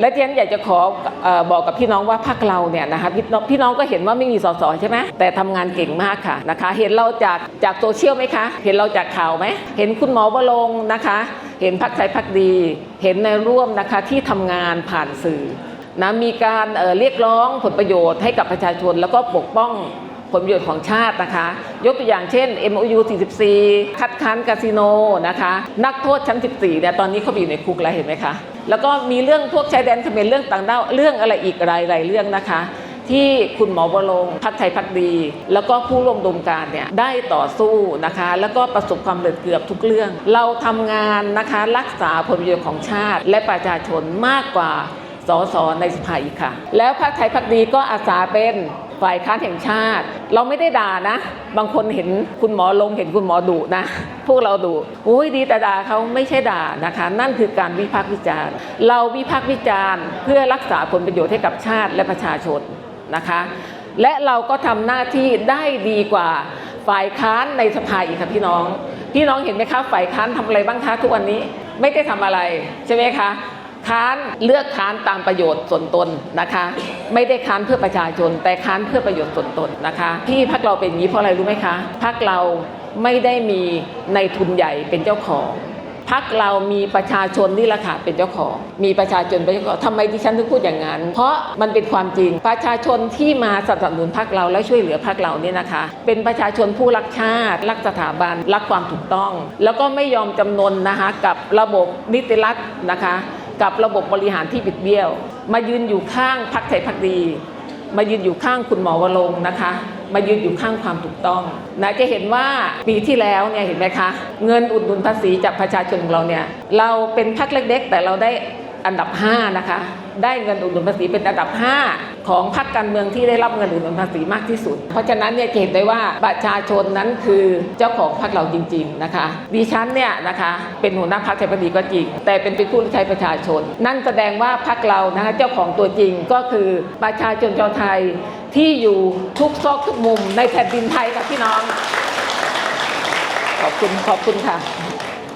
และที่ฉันอยากจะขอออบอกกับพี่น้องว่าพรรคเราเนี่ยนะคะพี่น้องพี่น้องก็เห็นว่าไม่มีสสใช่ไหมแต่ทำงานเก่งมากค่ะนะคะ เห็นเราจากจากโซเชียลไหมคะ เห็นเราจากข่าวไหมเห็นคุณหมอวรงนะคะ เห็นพรรคไทยพรรคดี เห็นในร่วมนะคะที่ทำงานผ่านสื่อนะมีการเเรียกร้องผลประโยชน์ให้กับประชาชนแล้วก็ปกป้อง ผลประโยชน์ของชาตินะคะ ยกตัวอย่างเช่น MOU 44 คัดค้านคาสิโนนะคะ นักโทษชั้น 14เนี่ยตอนนี้เขาอยู่ในคุกแล้วเห็นไหมคะ แล้วก็มีเรื่องพวกชายแดนเขมรเรื่องต่างด้าวเรื่องอะไรอีกหลายๆเรื่องนะคะที่คุณหมอวรงพักไทยพักดี แล้วก็ผู้ร่วมดมการเนี่ยได้ต่อสู้นะคะ แล้วก็ประสบความสำเร็จเกือบทุกเรื่อง เราทำงานนะคะรักษาผลประโยชน์ของชาติ และประชาชนมากกว่าสสในสภาอีกค่ะ แล้วพรรคไทยพักดีก็อาสาเป็น ฝ่ายค้านแห่งชาติ เราไม่ได้ด่านะ บางคนเห็นคุณหมอลงเห็นคุณหมอดุนะ พวกเราดุโอ้ยดีแต่ด่าเขาไม่ใช่ด่านะคะ นั่นคือการวิพากษ์วิจารณ์ เราวิพากษ์วิจารณ์ เพื่อรักษาผลประโยชน์ให้กับชาติและประชาชนนะคะ และเราก็ทำหน้าที่ได้ดีกว่าฝ่ายค้านในสภาอีกค่ะพี่น้อง พี่น้องเห็นไหมคะฝ่ายค้านทำอะไรบ้างคะทุกวันนี้ไม่ได้ทำอะไรใช่ไหมคะ ค้านเลือกค้านตามประโยชน์ส่วนตนนะคะ ไม่ได้ค้านเพื่อประชาชน แต่ค้านเพื่อประโยชน์ส่วนตนนะคะ ที่พักเราเป็นอย่างนี้เพราะอะไรรู้ไหมคะพักเราไม่ได้มีในทุนใหญ่เป็นเจ้าของพักเรามีประชาชนนี่แหละค่ะเป็นเจ้าของ มีประชาชนเป็นเจ้าของทำไมดิฉันถึงพูดอย่างนั้น เพราะมันเป็นความจริง ประชาชนที่มาสนับสนุนพักเราและช่วยเหลือพักเราเนี่ยนะคะ เป็นประชาชนผู้รักชาติ รักสถาบัน รักความถูกต้อง แล้วก็ไม่ยอมจำนนนะคะกับระบบนิติรัฐนะคะ กับระบบบริหารที่บิดเบี้ยว มายืนอยู่ข้างพักไทยพักดี มายืนอยู่ข้างคุณหมอวรงนะคะ มายืนอยู่ข้างความถูกต้องนะจะเห็นว่าปีที่แล้วเนี่ยเห็นไหมคะ เงินอุดหนุนภาษีจากประชาชนของเราเนี่ยเราเป็นพักเล็ก ๆ แต่เราได้ อันดับ 5 นะคะ ได้เงินอุดหนุนภาษีเป็นอันดับ 5 ของพรรคการเมืองที่ได้รับเงินอุดหนุนภาษีมากที่สุด เพราะฉะนั้นเนี่ยเห็นได้ว่าประชาชนนั้นคือเจ้าของพรรคเราจริง ๆนะคะ ดิฉันเนี่ยนะคะเป็นหัวหน้าพรรคไทยพักดีก็จริง แต่เป็นเป็นผู้รับใช้ประชาชน นั่นแสดงว่าพรรคเรานะคะเจ้าของตัวจริงก็คือประชาชนชาวไทยที่อยู่ทุกซอกทุกมุมในแผ่นดินไทยกับพี่น้อง ขอบคุณขอบคุณค่ะ